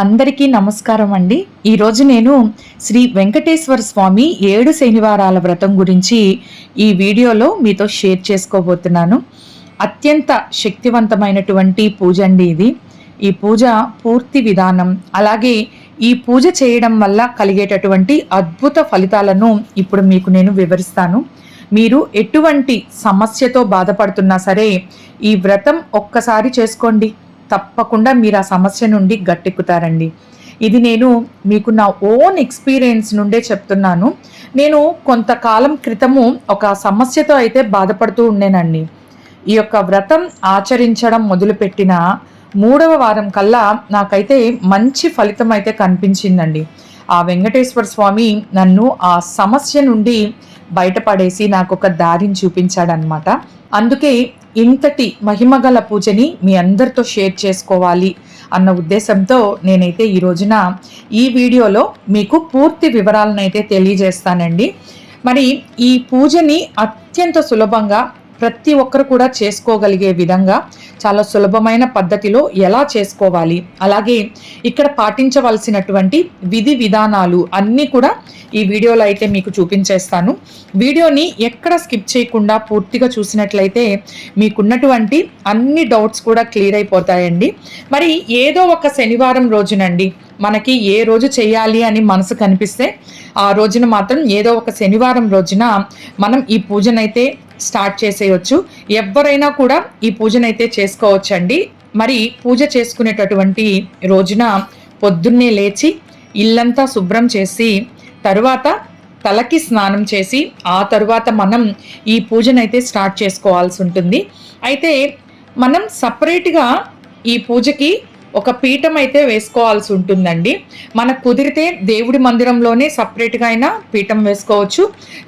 అందరికీ నమస్కారం అండి. ఈరోజు నేను శ్రీ వెంకటేశ్వర స్వామి ఏడు శనివారాల వ్రతం గురించి ఈ వీడియోలో మీతో షేర్ చేసుకోబోతున్నాను. అత్యంత శక్తివంతమైనటువంటి పూజ అండి ఇది. ఈ పూజ పూర్తి విధానం అలాగే ఈ పూజ చేయడం వల్ల కలిగేటటువంటి అద్భుత ఫలితాలను ఇప్పుడు మీకు నేను వివరిస్తాను. మీరు ఎటువంటి సమస్యతో బాధపడుతున్నా సరే ఈ వ్రతం ఒక్కసారి చేసుకోండి. తప్పకుండా మీరు ఆ సమస్య నుండి గట్టెక్కుతారండి. ఇది నేను మీకు నా ఓన్ ఎక్స్పీరియన్స్ నుండే చెప్తున్నాను. నేను కొంతకాలం క్రితము ఒక సమస్యతో అయితే బాధపడుతూ ఉండేనండి. ఈ యొక్క వ్రతం ఆచరించడం మొదలుపెట్టిన మూడవ వారం కల్లా నాకైతే మంచి ఫలితం అయితే కనిపించిందండి. ఆ వెంకటేశ్వర స్వామి నన్ను ఆ సమస్య నుండి బయటపడేసి నాకు ఒక దారిని చూపించాడనమాట అందుకే ఇంతటి మహిమగల పూజని మీ అందరితో షేర్ చేసుకోవాలి అన్న ఉద్దేశంతో నేనైతే ఈ రోజున ఈ వీడియోలో మీకు పూర్తి వివరాలను అయితే తెలియజేస్తానండి. మరి ఈ పూజని అత్యంత సులభంగా ప్రతి ఒక్కరు కూడా చేసుకోగలిగే విధంగా చాలా సులభమైన పద్ధతిలో ఎలా చేసుకోవాలి. అలాగే ఇక్కడ పాటించవలసినటువంటి విధి విధానాలు అన్నీ కూడా ఈ వీడియోలో అయితే మీకు చూపించేస్తాను. వీడియోని ఎక్కడ స్కిప్ చేయకుండా పూర్తిగా చూసినట్లయితే మీకున్నటువంటి అన్ని డౌట్స్ కూడా క్లియర్ అయిపోతాయండి. మరి ఏదో ఒక శనివారం రోజునండి. మనకి ఏ రోజు చేయాలి అని మనసు కనిపిస్తే ఆ రోజున మాత్రం ఏదో ఒక శనివారం రోజున మనం ఈ పూజనైతే స్టార్ట్ చేసేయచ్చు. ఎవరైనా కూడా ఈ పూజనైతే చేసుకోవచ్చండి. మరి పూజ చేసుకునేటటువంటి రోజున పొద్దున్నే లేచి ఇల్లంతా శుభ్రం చేసి తరువాత తలకి స్నానం చేసి ఆ తరువాత మనం ఈ పూజనైతే స్టార్ట్ చేసుకోవాల్సి ఉంటుంది. అయితే మనం సపరేట్గా ఈ పూజకి ఒక పీఠం అయితే వేసుకోవాల్సి ఉంటుందండి. మనకు కుదిరితే దేవుడి మందిరంలోనే సపరేట్గా అయినా పీఠం వేసుకోవచ్చు.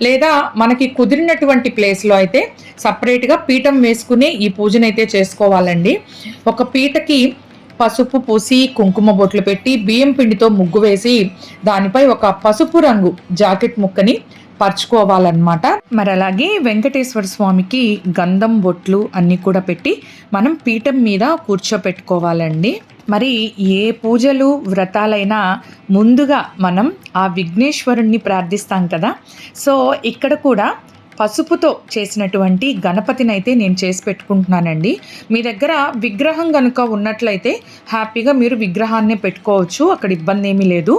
లేదా మనకి కుదిరినటువంటి ప్లేస్లో అయితే సపరేట్గా పీఠం వేసుకుని ఈ పూజనైతే చేసుకోవాలండి. ఒక పీటకి పసుపు పూసి కుంకుమ బొట్లు పెట్టి బియ్యం పిండితో ముగ్గు వేసి దానిపై ఒక పసుపు రంగు జాకెట్ ముక్కని పరుచుకోవాలన్నమాట. మరి అలాగే వెంకటేశ్వర స్వామికి గంధం బొట్లు అన్నీ కూడా పెట్టి మనం పీఠం మీద కూర్చోపెట్టుకోవాలండి. మరి ఏ పూజలు వ్రతాలైనా ముందుగా మనం ఆ విఘ్నేశ్వరుణ్ణి ప్రార్థిస్తాం కదా. సో ఇక్కడ కూడా పసుపుతో చేసినటువంటి గణపతిని అయితే నేను చేసి పెట్టుకుంటున్నానండి. మీ దగ్గర విగ్రహం కనుక ఉన్నట్లయితే హ్యాపీగా మీరు విగ్రహాన్నే పెట్టుకోవచ్చు అక్కడ ఇబ్బంది ఏమీ లేదు.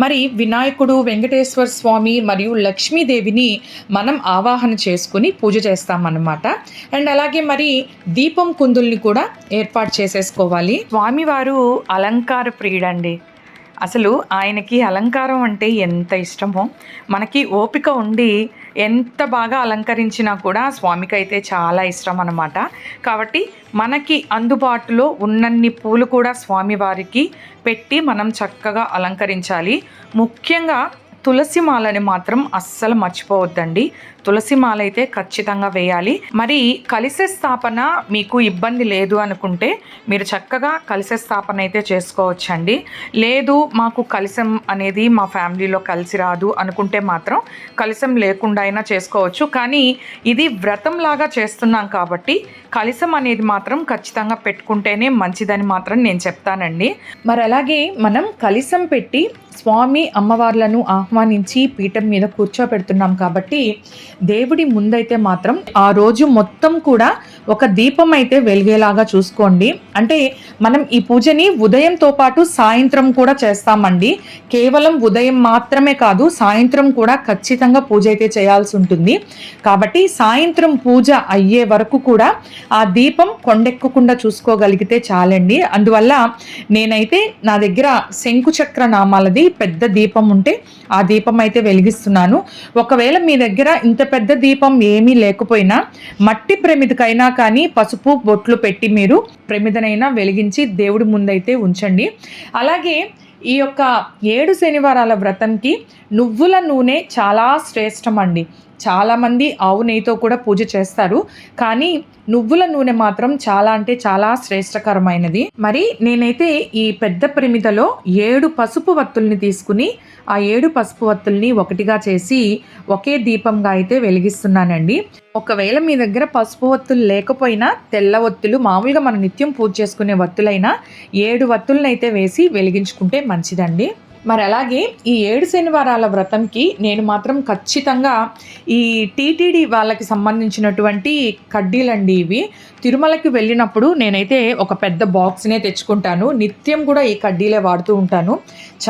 మరి వినాయకుడు వెంకటేశ్వర స్వామి మరియు లక్ష్మీదేవిని మనం ఆవాహన చేసుకుని పూజ చేస్తామన్నమాట. అండ్ అలాగే మరి దీపం కుందుల్ని కూడా ఏర్పాటు చేసేసుకోవాలి. స్వామివారు అలంకార ప్రియుడండి. అసలు ఆయనకి అలంకారం అంటే ఎంత ఇష్టమో మనకి ఓపిక ఉండి ఎంత బాగా అలంకరించినా కూడా స్వామికి అయితే చాలా ఇష్టం అన్నమాట. కాబట్టి మనకి అందుబాటులో ఉన్నన్ని పూలు కూడా స్వామివారికి పెట్టి మనం చక్కగా అలంకరించాలి. ముఖ్యంగా తులసి మాలని మాత్రం అస్సలు మర్చిపోవద్దండి. తులసి మాల అయితే ఖచ్చితంగా వేయాలి. మరి కలిసే స్థాపన మీకు ఇబ్బంది లేదు అనుకుంటే మీరు చక్కగా కలిసే స్థాపన అయితే చేసుకోవచ్చండి. లేదు మాకు కలిసం అనేది మా ఫ్యామిలీలో కలిసి రాదు అనుకుంటే మాత్రం కలిసం లేకుండా అయినా చేసుకోవచ్చు. కానీ ఇది వ్రతం లాగా చేస్తున్నాం కాబట్టి కలిసం అనేది మాత్రం ఖచ్చితంగా పెట్టుకుంటేనే మంచిదని మాత్రం నేను చెప్తానండి. మరి అలాగే మనం కలిసం పెట్టి స్వామి అమ్మవార్లను ఆహ్వానించి పీఠం మీద కూర్చోబెడుతున్నాం కాబట్టి దేవుడి ముందైతే మాత్రం ఆ రోజు మొత్తం కూడా ఒక దీపం అయితే వెలిగేలాగా చూసుకోండి. అంటే మనం ఈ పూజని ఉదయంతో పాటు సాయంత్రం కూడా చేస్తామండి. కేవలం ఉదయం మాత్రమే కాదు సాయంత్రం కూడా ఖచ్చితంగా పూజ అయితే చేయాల్సి ఉంటుంది. కాబట్టి సాయంత్రం పూజ అయ్యే వరకు కూడా ఆ దీపం కొండెక్కకుండా చూసుకోగలిగితే చాలండి. అందువల్ల నేనైతే నా దగ్గర శంకుచక్ర నామాలది పెద్ద దీపం ఉంటే ఆ దీపం అయితే వెలిగిస్తున్నాను. ఒకవేళ మీ దగ్గర ఇంత పెద్ద దీపం ఏమీ లేకపోయినా మట్టి ప్రమిదికైనా కానీ పసుపు బొట్లు పెట్టి మీరు ప్రమిదనైనా వెలిగించి దేవుడి ముందైతే ఉంచండి. అలాగే ఈ యొక్క ఏడు శనివారాల వ్రతంకి నువ్వుల నూనె చాలా శ్రేష్టం అండి చాలామంది ఆవు నెయ్యితో కూడా పూజ చేస్తారు. కానీ నువ్వుల నూనె మాత్రం చాలా అంటే చాలా శ్రేష్టకరమైనది. మరి నేనైతే ఈ పెద్ద ప్రమిదలో ఏడు పసుపు వత్తుల్ని తీసుకుని ఆ ఏడు పసుపు వత్తుల్ని ఒకటిగా చేసి ఒకే దీపంగా అయితే వెలిగిస్తున్నానండి. ఒకవేళ మీ దగ్గర పసుపు వత్తులు లేకపోయినా తెల్ల ఒత్తులు మామూలుగా మనం నిత్యం పూజ చేసుకునే వత్తులైనా ఏడు వత్తులనైతే అయితే వేసి వెలిగించుకుంటే మంచిదండి. మరి అలాగే ఈ ఏడు శనివారాల వ్రతంకి నేను మాత్రం ఖచ్చితంగా ఈ టీటీడీ వాళ్ళకి సంబంధించినటువంటి కడ్డీలండి ఇవి. తిరుమలకి వెళ్ళినప్పుడు నేనైతే ఒక పెద్ద బాక్స్నే తెచ్చుకుంటాను. నిత్యం కూడా ఈ కడ్డీలే వాడుతూ ఉంటాను.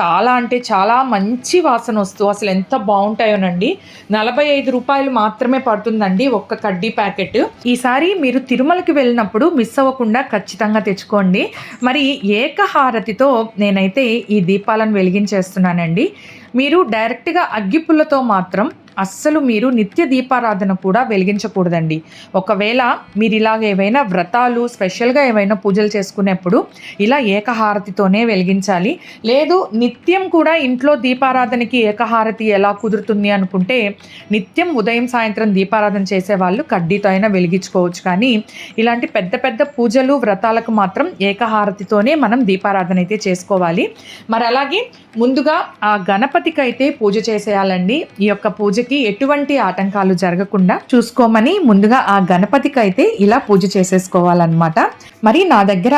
చాలా అంటే చాలా మంచి వాసన వస్తూ అసలు ఎంత బాగుంటాయోనండి. నలభై ఐదు రూపాయలు మాత్రమే పడుతుందండి ఒక్క కడ్డీ ప్యాకెట్. ఈసారి మీరు తిరుమలకి వెళ్ళినప్పుడు మిస్ అవ్వకుండా ఖచ్చితంగా తెచ్చుకోండి. మరి ఏకహారతితో నేనైతే ఈ దీపాలను చేస్తున్నానండి. మీరు డైరెక్ట్గా అగ్గిపుల్లతో మాత్రం అస్సలు మీరు నిత్య దీపారాధన కూడా వెలిగించకూడదండి. ఒకవేళ మీరు ఇలాగ ఏవైనా వ్రతాలు స్పెషల్గా ఏవైనా పూజలు చేసుకునేప్పుడు ఇలా ఏకహారతితోనే వెలిగించాలి. లేదు నిత్యం కూడా ఇంట్లో దీపారాధనకి ఏకహారతి ఎలా కుదురుతుంది అనుకుంటే నిత్యం ఉదయం సాయంత్రం దీపారాధన చేసే వాళ్ళు కడ్డీతో అయినా వెలిగించుకోవచ్చు. కానీ ఇలాంటి పెద్ద పెద్ద పూజలు వ్రతాలకు మాత్రం ఏకహారతితోనే మనం దీపారాధన అయితే చేసుకోవాలి. మరి అలాగే ముందుగా ఆ గణపతికి అయితే పూజ చేసేయాలండి. ఈ యొక్క పూజ పూజకి ఎటువంటి ఆటంకాలు జరగకుండా చూసుకోమని ముందుగా ఆ గణపతికి అయితే ఇలా పూజ చేసేసుకోవాలన్నమాట. మరి నా దగ్గర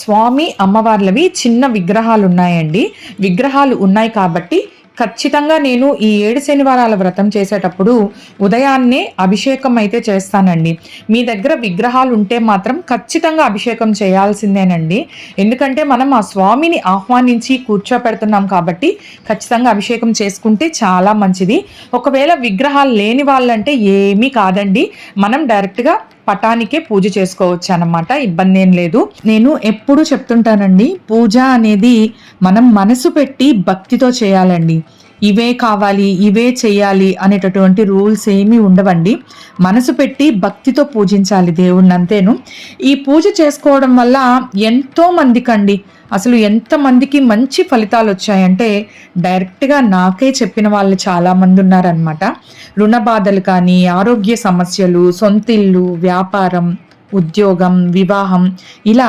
స్వామి అమ్మవార్లవి చిన్న విగ్రహాలు ఉన్నాయండి విగ్రహాలు ఉన్నాయి కాబట్టి ఖచ్చితంగా నేను ఈ ఏడు శనివారాల వ్రతం చేసేటప్పుడు ఉదయాన్నే అభిషేకం అయితే చేస్తానండి. మీ దగ్గర విగ్రహాలు ఉంటే మాత్రం ఖచ్చితంగా అభిషేకం చేయాల్సిందేనండి. ఎందుకంటే మనం ఆ స్వామిని ఆహ్వానించి కూర్చోపెడుతున్నాం కాబట్టి ఖచ్చితంగా అభిషేకం చేసుకుంటే చాలా మంచిది. ఒకవేళ విగ్రహాలు లేని వాళ్ళంటే ఏమీ కాదండి. మనం డైరెక్ట్గా పటానికే పూజ చేసుకోవచ్చు అన్నమాట ఇబ్బంది ఏం లేదు. నేను ఎప్పుడు చెప్తుంటానండి పూజ అనేది మనం మనసు పెట్టి భక్తితో చేయాలండి. ఇవే కావాలి ఇవే చేయాలి అనేటటువంటి రూల్స్ ఏమీ ఉండవండి. మనసు పెట్టి భక్తితో పూజించాలి దేవుణ్ణి అంతేను. ఈ పూజ చేసుకోవడం వల్ల ఎంతో మందికండి. అసలు ఎంతమందికి మంచి ఫలితాలు వచ్చాయంటే డైరెక్ట్గా నాకే చెప్పిన వాళ్ళు చాలామంది ఉన్నారనమాట రుణ బాధలు కానీ ఆరోగ్య సమస్యలు సొంతిల్లు వ్యాపారం ఉద్యోగం వివాహం ఇలా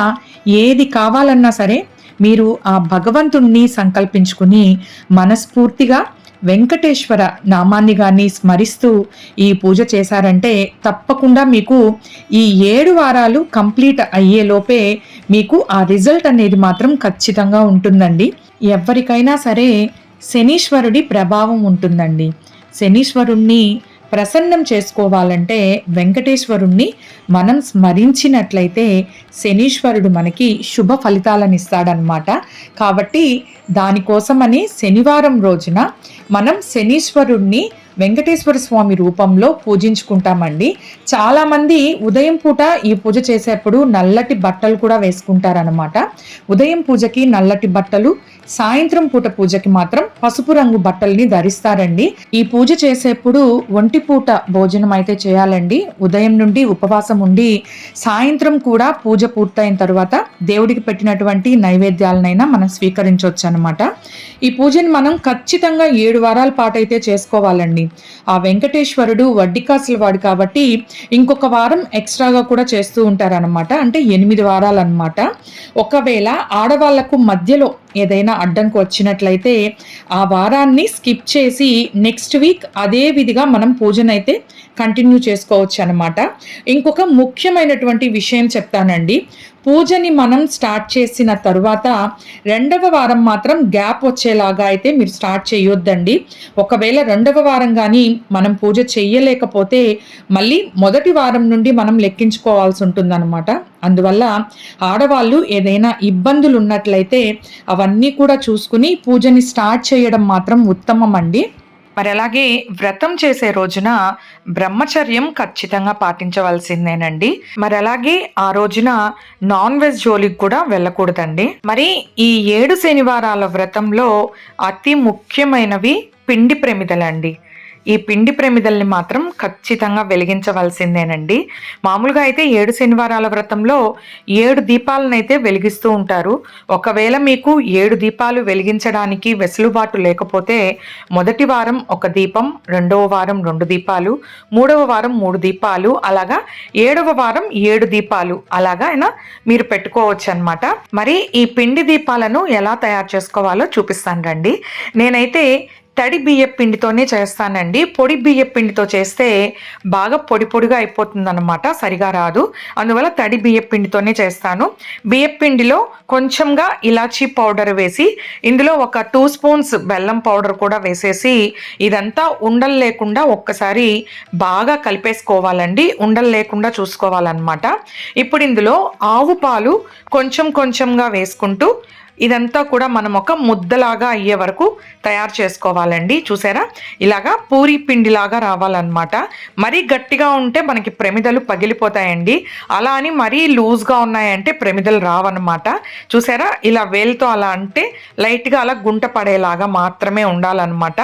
ఏది కావాలన్నా సరే మీరు ఆ భగవంతుణ్ణి సంకల్పించుకుని మనస్ఫూర్తిగా వెంకటేశ్వర నామాన్ని కానీ స్మరిస్తూ ఈ పూజ చేశారంటే తప్పకుండా మీకు ఈ ఏడు వారాలు కంప్లీట్ అయ్యేలోపే మీకు ఆ రిజల్ట్ అనేది మాత్రం ఖచ్చితంగా ఉంటుందండి. ఎవరికైనా సరే శనీశ్వరుడి ప్రభావం ఉంటుందండి. శనీశ్వరుణ్ణి ప్రసన్నం చేసుకోవాలంటే వెంకటేశ్వరుణ్ణి మనం స్మరించినట్లయితే శనీశ్వరుడు మనకి శుభ ఫలితాలను ఇస్తాడనమాట కాబట్టి దానికోసమని శనివారం రోజున మనం శనీశ్వరుణ్ణి వెంకటేశ్వర స్వామి రూపంలో పూజించుకుంటామండి. చాలామంది ఉదయం పూట ఈ పూజ చేసేప్పుడు నల్లటి బట్టలు కూడా వేసుకుంటారనమాట ఉదయం పూజకి నల్లటి బట్టలు సాయంత్రం పూట పూజకి మాత్రం పసుపు రంగు బట్టల్ని ధరిస్తారండి. ఈ పూజ చేసేప్పుడు ఒంటి పూట భోజనం అయితే చేయాలండి. ఉదయం నుండి ఉపవాసం ఉండి సాయంత్రం కూడా పూజ పూర్తయిన తర్వాత దేవుడికి పెట్టినటువంటి నైవేద్యాలనైనా మనం స్వీకరించవచ్చు అనమాట ఈ పూజని మనం ఖచ్చితంగా ఏడు వారాల పాటు అయితే చేసుకోవాలండి. ఆ వెంకటేశ్వరుడు వడ్డికాసుల వాడు కాబట్టి ఇంకొక వారం ఎక్స్ట్రాగా కూడా చేస్తూ ఉంటారనమాట అంటే ఎనిమిది వారాలు అనమాట ఒకవేళ ఆడవాళ్ళకు మధ్యలో ఏదైనా అడ్డంకు వచ్చినట్లయితే ఆ వారాన్ని స్కిప్ చేసి నెక్స్ట్ వీక్ అదే విధిగా మనం పూజనైతే కంటిన్యూ చేసుకోవచ్చు అనమాట ఇంకొక ముఖ్యమైనటువంటి విషయం చెప్తానండి. పూజని మనం స్టార్ట్ చేసిన తరువాత రెండవ వారం మాత్రం గ్యాప్ వచ్చేలాగా అయితే మీరు స్టార్ట్ చేయొద్దండి. ఒకవేళ రెండవ వారం కానీ మనం పూజ చెయ్యలేకపోతే మళ్ళీ మొదటి వారం నుండి మనం లెక్కించుకోవాల్సి ఉంటుందన్నమాట. అందువల్ల ఆడవాళ్ళు ఏదైనా ఇబ్బందులు ఉన్నట్లయితే అవన్నీ కూడా చూసుకుని పూజని స్టార్ట్ చేయడం మాత్రం ఉత్తమం అండి మరి అలాగే వ్రతం చేసే రోజున బ్రహ్మచర్యం ఖచ్చితంగా పాటించవలసిందేనండి. మరి అలాగే ఆ రోజున నాన్ వెజ్ జోలికి కూడా వెళ్ళకూడదండి. మరి ఈ ఏడు శనివారాల వ్రతంలో అతి ముఖ్యమైనవి పిండి ప్రమిదలండి. ఈ పిండి ప్రమిదల్ని మాత్రం ఖచ్చితంగా వెలిగించవలసిందేనండి. మామూలుగా అయితే ఏడు శనివారాల వ్రతంలో ఏడు దీపాలనైతే వెలిగిస్తూ ఉంటారు. ఒకవేళ మీకు ఏడు దీపాలు వెలిగించడానికి వెసులుబాటు లేకపోతే మొదటి వారం ఒక దీపం రెండవ వారం రెండు దీపాలు మూడవ వారం మూడు దీపాలు అలాగా ఏడవ వారం ఏడు దీపాలు అలాగా అయినా మీరు పెట్టుకోవచ్చు అనమాట మరి ఈ పిండి దీపాలను ఎలా తయారు చేసుకోవాలో చూపిస్తాను రండి. నేనైతే తడి బియ్య పిండితోనే చేస్తానండి. పొడి బియ్య పిండితో చేస్తే బాగా పొడి పొడిగా అయిపోతుంది అనమాట సరిగా రాదు. అందువల్ల తడి బియ్య పిండితోనే చేస్తాను. బియ్య పిండిలో కొంచెంగా ఇలాచీ పౌడర్ వేసి ఇందులో ఒక టూ స్పూన్స్ బెల్లం పౌడర్ కూడా వేసేసి ఇదంతా ఉండలు లేకుండా ఒక్కసారి బాగా కలిపేసుకోవాలండి. ఉండలు లేకుండా చూసుకోవాలన్నమాట. ఇప్పుడు ఇందులో ఆవు పాలు కొంచెం కొంచెంగా వేసుకుంటూ ఇదంతా కూడా మనం ఒక ముద్దలాగా అయ్యే వరకు తయారు చేసుకోవాలండి. చూసారా? ఇలాగా పూరి పిండిలాగా రావాలన్నమాట. మరీ గట్టిగా ఉంటే మనకి ప్రమిదలు పగిలిపోతాయండి. అలా అని మరీ లూజ్గా ఉన్నాయంటే ప్రమిదలు రావన్నమాట. చూసారా? ఇలా వేలుతో అలా అంటే లైట్గా అలా గుంట పడేలాగా మాత్రమే ఉండాలన్నమాట.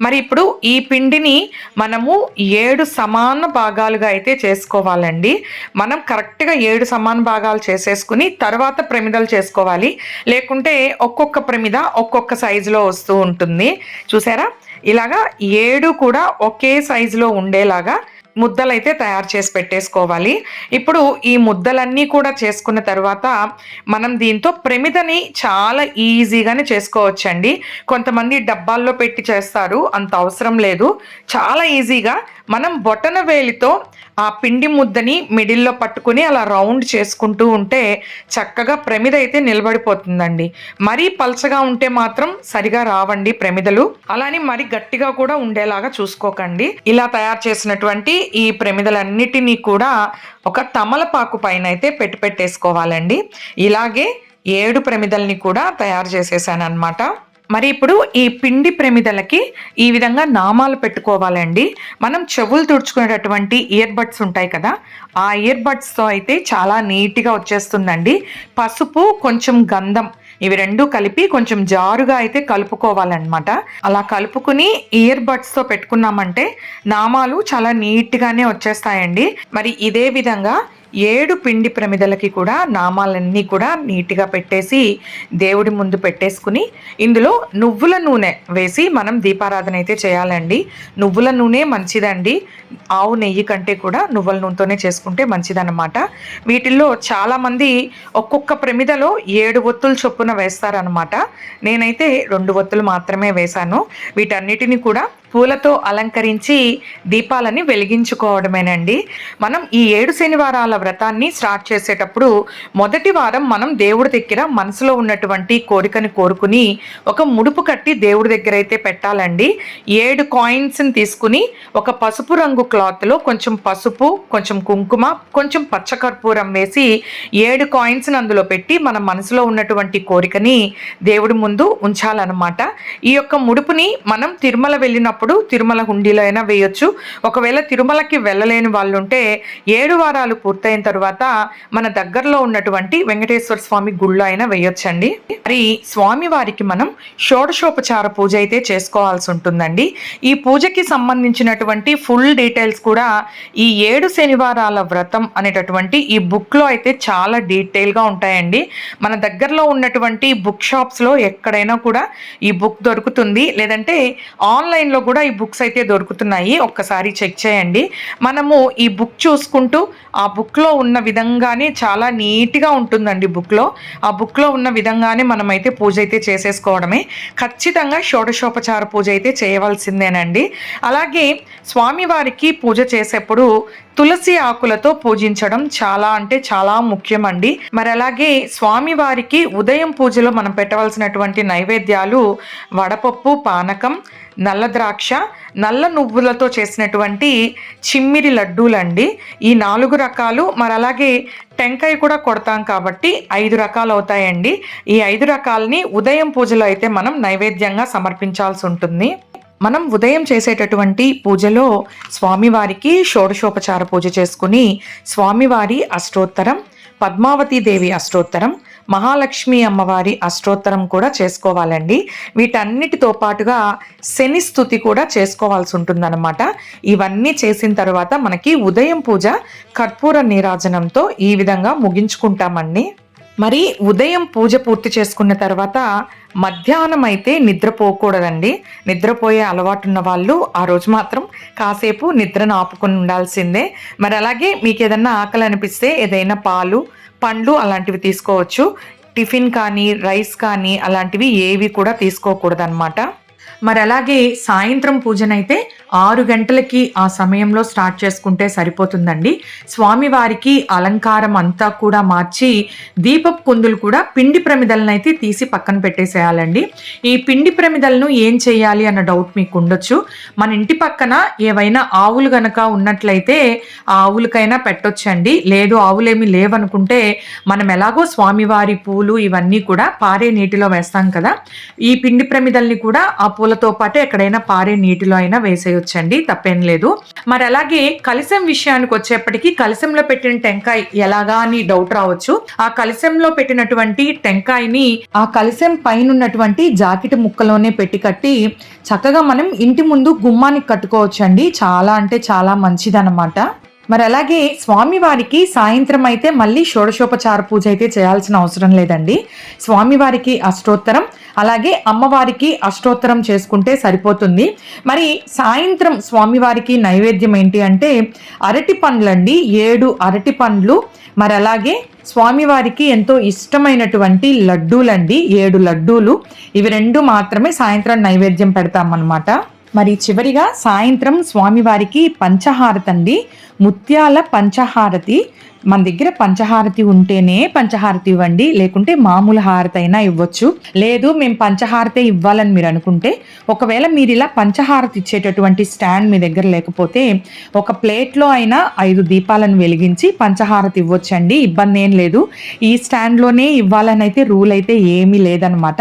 మరి ఇప్పుడు ఈ పిండిని మనము ఏడు సమాన భాగాలుగా అయితే చేసుకోవాలండి. మనం కరెక్ట్గా ఏడు సమాన భాగాలు చేసేసుకుని తర్వాత ప్రమిదలు చేసుకోవాలి. లేకుంటే లేకుంటే ఒక్కొక్క ప్రమిద ఒక్కొక్క సైజులో వస్తూ ఉంటుంది. చూసారా? ఇలాగా ఏడు కూడా ఒకే సైజులో ఉండేలాగా ముద్దలైతే తయారు చేసి పెట్టేసుకోవాలి. ఇప్పుడు ఈ ముద్దలన్నీ కూడా చేసుకున్న తర్వాత మనం దీంతో ప్రమిదని చాలా ఈజీగానే చేసుకోవచ్చండి. కొంతమంది డబ్బాల్లో పెట్టి చేస్తారు అంత అవసరం లేదు. చాలా ఈజీగా మనం బొటన వేలితో ఆ పిండి ముద్దని మిడిల్లో పట్టుకుని అలా రౌండ్ చేసుకుంటూ ఉంటే చక్కగా ప్రమిద అయితే నిలబడిపోతుందండి. మరీ పల్చగా ఉంటే మాత్రం సరిగా రావండి ప్రమిదలు. అలానే మరి గట్టిగా కూడా ఉండేలాగా చూసుకోకండి. ఇలా తయారు చేసినటువంటి ఈ ప్రమిదలన్నిటినీ కూడా ఒక తమలపాకు పైన అయితే పెట్టి పెట్టేసుకోవాలండి. ఇలాగే ఏడు ప్రమిదల్ని కూడా తయారు చేసేసాను అనమాట మరి ఇప్పుడు ఈ పిండి ప్రమిదలకి ఈ విధంగా నామాలు పెట్టుకోవాలండి. మనం చెవులు తుడుచుకునేటటువంటి ఇయర్ బడ్స్ ఉంటాయి కదా ఆ ఇయర్ బడ్స్తో అయితే చాలా నీట్గా వచ్చేస్తుందండి. పసుపు కొంచెం గంధం ఇవి రెండు కలిపి కొంచెం జారుగా అయితే కలుపుకోవాలన్నమాట. అలా కలుపుకుని ఇయర్ బడ్స్తో పెట్టుకున్నామంటే నామాలు చాలా నీట్గానే వచ్చేస్తాయండి. మరి ఇదే విధంగా ఏడు పిండి ప్రమిదలకి కూడా నామాలన్నీ కూడా నీట్గా పెట్టేసి దేవుడి ముందు పెట్టేసుకుని ఇందులో నువ్వుల నూనె వేసి మనం దీపారాధన అయితే చేయాలండి. నువ్వుల నూనె మంచిదండి. ఆవు నెయ్యి కంటే కూడా నువ్వుల నూనెతోనే చేసుకుంటే మంచిదన్నమాట. వీటిల్లో చాలామంది ఒక్కొక్క ప్రమిదలో ఏడు ఒత్తులు చొప్పున వేస్తారనమాట నేనైతే రెండు ఒత్తులు మాత్రమే వేశాను. వీటన్నిటిని కూడా పూలతో అలంకరించి దీపాలని వెలిగించుకోవడమేనండి. మనం ఈ ఏడు శనివారాల వ్రతాన్ని స్టార్ట్ చేసేటప్పుడు మొదటి వారం మనం దేవుడి దగ్గర మనసులో ఉన్నటువంటి కోరికని కోరుకుని ఒక ముడుపు కట్టి దేవుడి దగ్గర అయితే పెట్టాలండి. ఏడు కాయిన్స్ని తీసుకుని ఒక పసుపు రంగు క్లాత్లో కొంచెం పసుపు కొంచెం కుంకుమ కొంచెం పచ్చకర్పూరం వేసి ఏడు కాయిన్స్ని అందులో పెట్టి మన మనసులో ఉన్నటువంటి కోరికని దేవుడి ముందు ఉంచాలన్నమాట. ఈ యొక్క ముడుపుని మనం తిరుమల వెళ్ళినప్పుడు తిరుమల హుండీలో అయినా వేయొచ్చు. ఒకవేళ తిరుమలకి వెళ్ళలేని వాళ్ళు ఉంటే ఏడు వారాలు పూర్తయిన తర్వాత మన దగ్గరలో ఉన్నటువంటి వెంకటేశ్వర స్వామి గుళ్ళో అయినా వేయొచ్చండి. మరి స్వామి వారికి మనం షోడశోపచార పూజ అయితే చేసుకోవాల్సి ఉంటుందండి. ఈ పూజకి సంబంధించినటువంటి ఫుల్ డీటెయిల్స్ కూడా ఈ ఏడు శనివారాల వ్రతం అనేటటువంటి ఈ బుక్లో అయితే చాలా డీటెయిల్గా ఉంటాయండి. మన దగ్గరలో ఉన్నటువంటి బుక్ షాప్స్లో ఎక్కడైనా కూడా ఈ బుక్ దొరుకుతుంది. లేదంటే ఆన్లైన్లో కూడా కూడా ఈ బుక్స్ అయితే దొరుకుతున్నాయి. ఒక్కసారి చెక్ చేయండి. మనము ఈ బుక్ చూసుకుంటూ ఆ బుక్లో ఉన్న విధంగానే చాలా నీట్గా ఉంటుందండి బుక్లో. ఆ బుక్లో ఉన్న విధంగానే మనమైతే పూజ అయితే చేసేసుకోవడమే. ఖచ్చితంగా షోడశోపచార పూజ అయితే చేయవలసిందేనండి. అలాగే స్వామివారికి పూజ చేసేప్పుడు తులసి ఆకులతో పూజించడం చాలా అంటే చాలా ముఖ్యమండి. మరి అలాగే స్వామివారికి ఉదయం పూజలో మనం పెట్టవలసినటువంటి నైవేద్యాలు వడపప్పు పానకం నల్ల ద్రాక్ష నల్ల నువ్వులతో చేసినటువంటి చిమ్మిరి లడ్డూలండి. ఈ నాలుగు రకాలు మరి అలాగే టెంకాయ కూడా కొడతాం కాబట్టి ఐదు రకాలు అవుతాయండి. ఈ ఐదు రకాలని ఉదయం పూజలో అయితే మనం నైవేద్యంగా సమర్పించాల్సి ఉంటుంది. మనం ఉదయం చేసేటటువంటి పూజలో స్వామివారికి షోడశోపచార పూజ చేసుకుని స్వామివారి అష్టోత్తరం పద్మావతి దేవి అష్టోత్తరం మహాలక్ష్మి అమ్మవారి అష్టోత్తరం కూడా చేసుకోవాలండి. వీటన్నిటితో పాటుగా శని స్థుతి కూడా చేసుకోవాల్సి ఉంటుందన్నమాట. ఇవన్నీ చేసిన తర్వాత మనకి ఉదయం పూజ కర్పూర నీరాజనంతో ఈ విధంగా ముగించుకుంటామండి. మరి ఉదయం పూజ పూర్తి చేసుకున్న తర్వాత మధ్యాహ్నం అయితే నిద్రపోకూడదండి. నిద్రపోయే అలవాటు ఉన్న వాళ్ళు ఆ రోజు మాత్రం కాసేపు నిద్రను ఆపుకొని ఉండాల్సిందే. మరి అలాగే మీకు ఏదన్నా ఆకలి అనిపిస్తే ఏదైనా పాలు పండ్లు అలాంటివి తీసుకోవచ్చు. టిఫిన్ కానీ రైస్ కానీ అలాంటివి ఏవి కూడా తీసుకోకూడదు అనమాట మరి అలాగే సాయంత్రం పూజనైతే ఆరు గంటలకి ఆ సమయంలో స్టార్ట్ చేసుకుంటే సరిపోతుందండి. స్వామివారికి అలంకారం అంతా కూడా మార్చి దీపపు కుందులు కూడా పిండి ప్రమిదలనైతే తీసి పక్కన పెట్టేసేయాలండి. ఈ పిండి ప్రమిదలను ఏం చేయాలి అన్న డౌట్ మీకు ఉండొచ్చు. మన ఇంటి పక్కన ఏవైనా ఆవులు గనక ఉన్నట్లయితే ఆ ఆవులకైనా పెట్టొచ్చండి. లేదు ఆవులేమి లేవనుకుంటే మనం ఎలాగో స్వామివారి పూలు ఇవన్నీ కూడా పారే నీటిలో వేస్తాం కదా. ఈ పిండి ప్రమిదల్ని కూడా ఆ పూలతో పాటు ఎక్కడైనా పారే నీటిలో అయినా వేసేయొచ్చండి తప్పేం లేదు. మరి అలాగే కలిసం విషయానికి వచ్చేప్పటికి కలిసంలో పెట్టిన టెంకాయ ఎలాగా అని డౌట్ రావచ్చు. ఆ కలిసంలో పెట్టినటువంటి టెంకాయని ఆ కలిసం పైన ఉన్నటువంటి జాకెట్ ముక్కలోనే పెట్టి కట్టి చక్కగా మనం ఇంటి ముందు గుమ్మానికి కట్టుకోవచ్చండి. చాలా అంటే చాలా మంచిదన్నమాట. మరి అలాగే స్వామివారికి సాయంత్రం అయితే మళ్ళీ షోడశోపచార పూజ అయితే చేయాల్సిన అవసరం లేదండి. స్వామివారికి అష్టోత్తరం అలాగే అమ్మవారికి అష్టోత్తరం చేసుకుంటే సరిపోతుంది. మరి సాయంత్రం స్వామివారికి నైవేద్యం ఏంటి అంటే అరటి పండ్లండి. ఏడు అరటి పండ్లు మరి అలాగే స్వామివారికి ఎంతో ఇష్టమైనటువంటి లడ్డూలండి. ఏడు లడ్డూలు ఇవి రెండు మాత్రమే సాయంత్రం నైవేద్యం పెడతామన్నమాట. మరి చివరిగా సాయంత్రం స్వామివారికి పంచహారతి అండి ముత్యాల పంచహారతి. మన దగ్గర పంచహారతి ఉంటేనే పంచహారతి ఇవ్వండి. లేకుంటే మామూలు హారతి అయినా ఇవ్వచ్చు. లేదు మేము పంచహారతే ఇవ్వాలని మీరు అనుకుంటే ఒకవేళ మీరు ఇలా పంచహారతి ఇచ్చేటటువంటి స్టాండ్ మీ దగ్గర లేకపోతే ఒక ప్లేట్లో అయినా ఐదు దీపాలను వెలిగించి పంచహారతి ఇవ్వచ్చండి. ఇబ్బంది ఏం లేదు. ఈ స్టాండ్లోనే ఇవ్వాలని అయితే రూల్ అయితే ఏమీ లేదనమాట.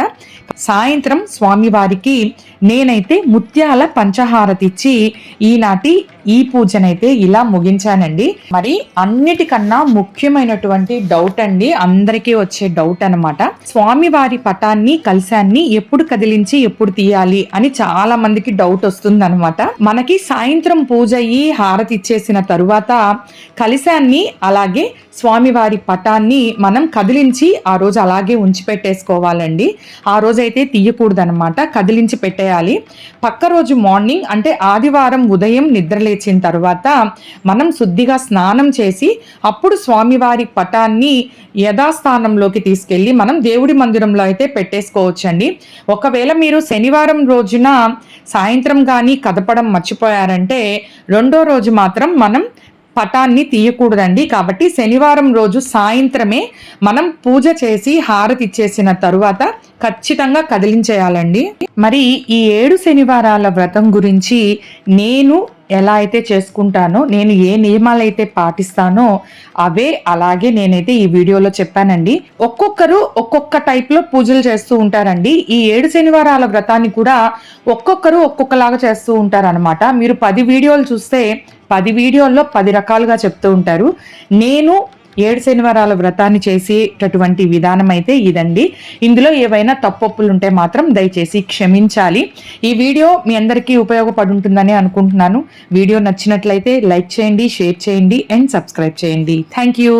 సాయంత్రం స్వామివారికి నేనైతే ముత్యాల పంచహారతిచ్చి ఈనాటి ఈ పూజనైతే ఇలా ముగించానండి. మరి అన్నిటికన్నా ముఖ్యమైనటువంటి డౌట్ అండి అందరికీ వచ్చే డౌట్ అనమాట స్వామివారి పటాన్ని కలశాన్ని ఎప్పుడు కదిలించి ఎప్పుడు తీయాలి అని చాలా మందికి డౌట్ వస్తుంది అనమాట మనకి సాయంత్రం పూజ అయ్యి హారతి ఇచ్చేసిన తరువాత కలశాన్ని అలాగే స్వామివారి పటాన్ని మనం కదిలించి ఆ రోజు అలాగే ఉంచి పెట్టేసుకోవాలండి. ఆ రోజు అయితే తీయకూడదనమాట కదిలించి పెట్టేయాలి. పక్క రోజు మార్నింగ్ అంటే ఆదివారం ఉదయం నిద్రలే లేచిన తర్వాత మనం శుద్ధిగా స్నానం చేసి అప్పుడు స్వామివారి పటాన్ని యథాస్థానంలోకి తీసుకెళ్ళి మనం దేవుడి మందిరంలో అయితే పెట్టేసుకోవచ్చండి. ఒకవేళ మీరు శనివారం రోజున సాయంత్రం కానీ కదపడం మర్చిపోయారంటే రెండో రోజు మాత్రం మనం పటాన్ని తీయకూడదండి. కాబట్టి శనివారం రోజు సాయంత్రమే మనం పూజ చేసి హారతి ఇచ్చేసిన తరువాత ఖచ్చితంగా కదిలించేయాలండి. మరి ఈ ఏడు శనివారాల వ్రతం గురించి నేను ఎలా అయితే చేసుకుంటానో నేను ఏ నియమాలు అయితే పాటిస్తానో అవే అలాగే నేనైతే ఈ వీడియోలో చెప్పానండి. ఒక్కొక్కరు ఒక్కొక్క టైప్లో పూజలు చేస్తూ ఉంటారండి. ఈ ఏడు శనివారాల వ్రతాన్ని కూడా ఒక్కొక్కరు ఒక్కొక్కలాగా చేస్తూ ఉంటారనమాట మీరు పది వీడియోలు చూస్తే పది వీడియోల్లో పది రకాలుగా చెప్తూ ఉంటారు. నేను ఏడు శనివారాల వ్రతాన్ని చేసేటటువంటి విధానం అయితే ఇదండి. ఇందులో ఏవైనా తప్పొప్పులు ఉంటే మాత్రం దయచేసి క్షమించాలి. ఈ వీడియో మీ అందరికీ ఉపయోగపడి ఉంటుందని అనుకుంటున్నాను. వీడియో నచ్చినట్లయితే లైక్ చేయండి షేర్ చేయండి అండ్ సబ్స్క్రైబ్ చేయండి. Thank you.